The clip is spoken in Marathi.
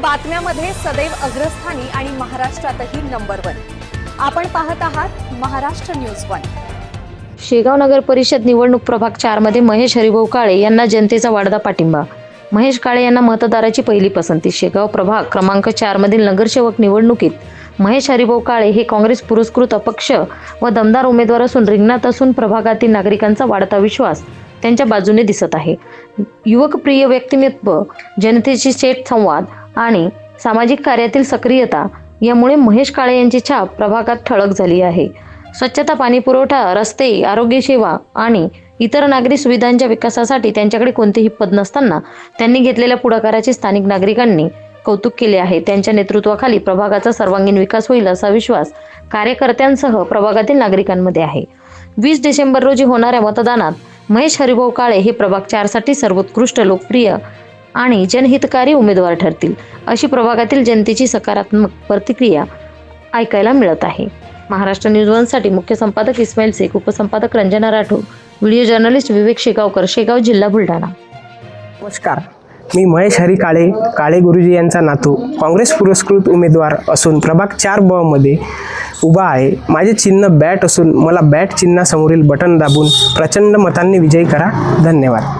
बातम्यामध्ये सदैव अग्रस्थानी आणि महाराष्ट्रातही नंबर वन आपण पाहत आहात महाराष्ट्र न्यूज वन शेगाव नगर परिषद निवडणूक प्रभाग चारमध्ये महेश हरिभाऊ काळे यांना जनतेचा वाढता पाठिंबा. महेश काळे यांना मतदाराची पहिली पसंती. शेगाव प्रभाग क्रमांक चारमधील नगरसेवक निवडणुकीत महेश हरिभाऊ काळे हे काँग्रेस पुरस्कृत अपक्ष व दमदार उमेदवार असून रिंगणात असून प्रभागातील नागरिकांचा वाढता विश्वास त्यांच्या बाजूने दिसत आहे. युवकप्रिय व्यक्तिमत्व जनतेशी चेट संवाद आणि सामाजिक कार्यातील सक्रियता यामुळे महेश काळे यांची छाप प्रभागात ठळक झाली आहे. स्वच्छता पाणीपुरवठा रस्ते आरोग्य सेवा आणि इतर नागरी सुविधांच्या विकासासाठी त्यांच्याकडे कोणतेही पद नसताना त्यांनी घेतलेल्या पुढाकाराचे स्थानिक नागरिकांनी कौतुक केले आहे. त्यांच्या नेतृत्वाखाली प्रभागाचा सर्वांगीण विकास होईल असा विश्वास कार्यकर्त्यांसह प्रभागातील नागरिकांमध्ये आहे. वीस डिसेंबर रोजी होणाऱ्या मतदानात महेश हरिभाऊ काळे हे प्रभाग चारसाठी सर्वोत्कृष्ट लोकप्रिय आणि जनहितकारी उमेदवार ठरतील. अशी प्रभागातील जनतेची सकारात्मक प्रतिक्रिया ऐकायला मिळत आहे. महाराष्ट्र न्यूज वनसाठी मुख्य संपादक इस्माईल शेख उपसंपादक रंजना राठोड व्हिडिओ जर्नलिस्ट विवेक शेगावकर शेगाव जिल्हा बुलढाणा. नमस्कार. मी महेश हरी काळे काळे गुरुजी यांचा नातू काँग्रेस पुरस्कृत उमेदवार असून प्रभाग चार ब मध्ये उभा आहे. माझे चिन्ह बॅट असून मला बॅट चिन्हासमोरील बटन दाबून प्रचंड मतांनी विजयी करा. धन्यवाद.